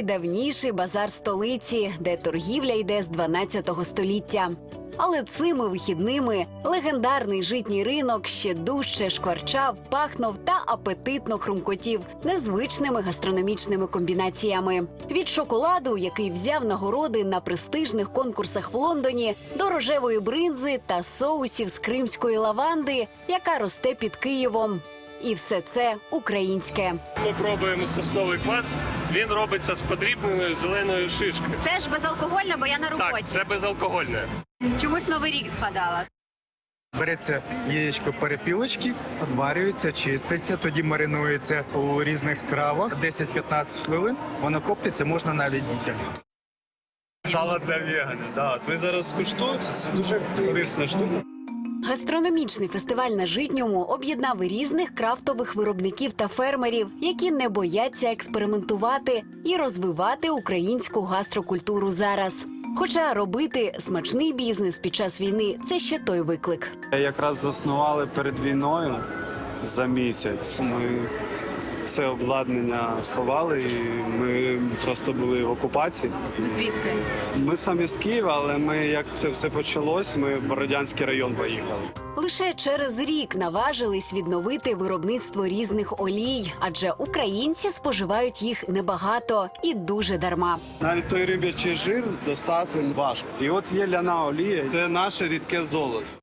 Найдавніший базар столиці, де торгівля йде з 12 століття. Але цими вихідними легендарний житній ринок ще дужче шкварчав, пахнув та апетитно хрумкотів незвичними гастрономічними комбінаціями. Від шоколаду, який взяв нагороди на престижних конкурсах в Лондоні, до рожевої бринзи та соусів з кримської лаванди, яка росте під Києвом. І все це українське. Ми пробуємо сосновий квас. Він робиться з подрібненої зеленої шишки. Це ж безалкогольне, бо я на роботі. Так, це безалкогольне. Чомусь новий рік згадала. Береться яєчко перепілочки, відварюється, чиститься, тоді маринується у різних травах 10-15 хвилин. Воно коптиться, можна навіть дітям. Сало для веганів. Да, ви зараз скуштуєте, це дуже корисна штука. Гастрономічний фестиваль на житньому об'єднав різних крафтових виробників та фермерів, які не бояться експериментувати і розвивати українську гастрокультуру зараз. Хоча робити смачний бізнес під час війни це ще той виклик. Якраз заснували перед війною за місяць. Ми все обладнання сховали, і ми просто були в окупації. Звідки? Ми самі з Києва, але ми як це все почалось, ми в Бородянський район поїхали. Лише через рік наважились відновити виробництво різних олій, адже українці споживають їх небагато і дуже дарма. Навіть той рибячий жир достати важко. І от є ляна олія, це наше рідке золото.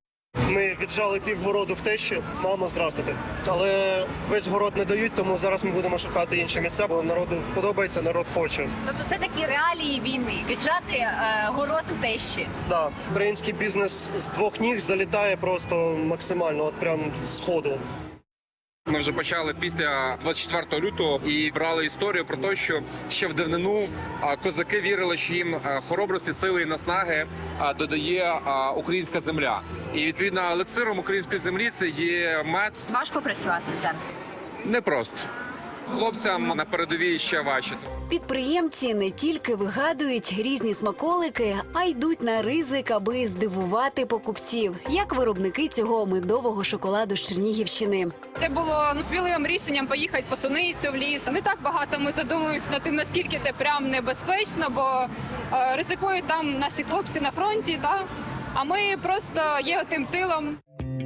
Віджали пів городу в тещі. Мамо, здрастуйте. Але весь город не дають, тому зараз ми будемо шукати інші місця, бо народу подобається, народ хоче. Тобто це такі реалії війни. Віджати е, город у тещі. Да, український бізнес з двох ніг залітає просто максимально, от прям з ходу. Ми вже почали після 24 лютого і брали історію про те, що ще в давнину козаки вірили, що їм хоробрості, сили і наснаги додає українська земля. І відповідно елексиром української землі це є мед Важко працювати зараз. непросто. Хлопцям на передовій ще важче. Підприємці не тільки вигадують різні смаколики, а йдуть на ризик, аби здивувати покупців, як виробники цього медового шоколаду з Чернігівщини. Це було ну, сміливим рішенням поїхати по суницю в ліс. Не так багато ми задумуємося над тим, наскільки це прям небезпечно, бо е, ризикують там наші хлопці на фронті. Та? А ми просто є тим тилом.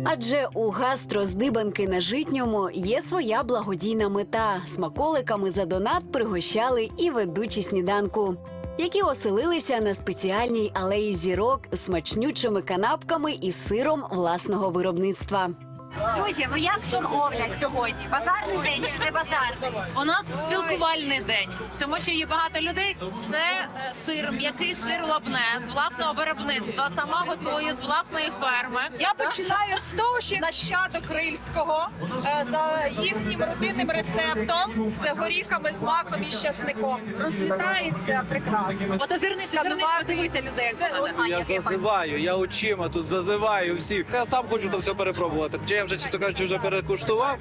Адже у гастроздибанки на житньому є своя благодійна мета. Смаколиками за донат пригощали і ведучі сніданку, які оселилися на спеціальній алеї зірок з смачнючими канапками і сиром власного виробництва. Друзі, ну як огляд сьогодні? Базарний день чи не базарний? У нас спілкувальний день, тому що є багато людей. Це е, сир, м'який сир лобне з власного виробництва. Сама готую з власної ферми. Я починаю з того, що нащадок Рильського е, за їхнім родинним рецептом це горіхами з маком і з часником. Розлітається прекрасно. От озирнись, подивися людей. як Це вона. от Я зазиваю, я очима тут зазиваю всіх. Я сам хочу то все перепробувати. Я вже чисто кажучи, вже перекуштував.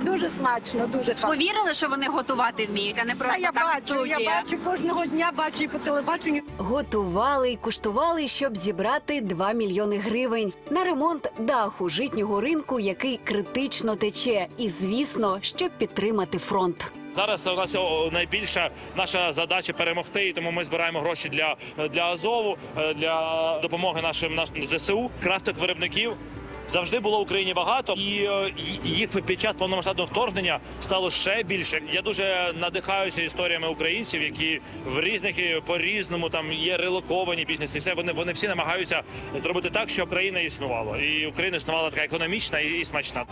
дуже смачно, дуже Повірили, що вони готувати вміють, а не просто я там бачу, я студія? бачу кожного дня, бачу і по телебаченню. Готували і куштували, щоб зібрати 2 мільйони гривень на ремонт даху житнього ринку, який критично тече, і звісно, щоб підтримати фронт. Зараз у нас о, найбільша наша задача перемогти, і тому ми збираємо гроші для, для Азову, е, для допомоги нашим нашим ЗСУ, крафтових виробників. Завжди було в Україні багато, і е, їх під час повномасштабного вторгнення стало ще більше. Я дуже надихаюся історіями українців, які в різних і по-різному там є релоковані бізнеси. Все вони вони всі намагаються зробити так, щоб країна існувала, і Україна існувала така економічна і смачна.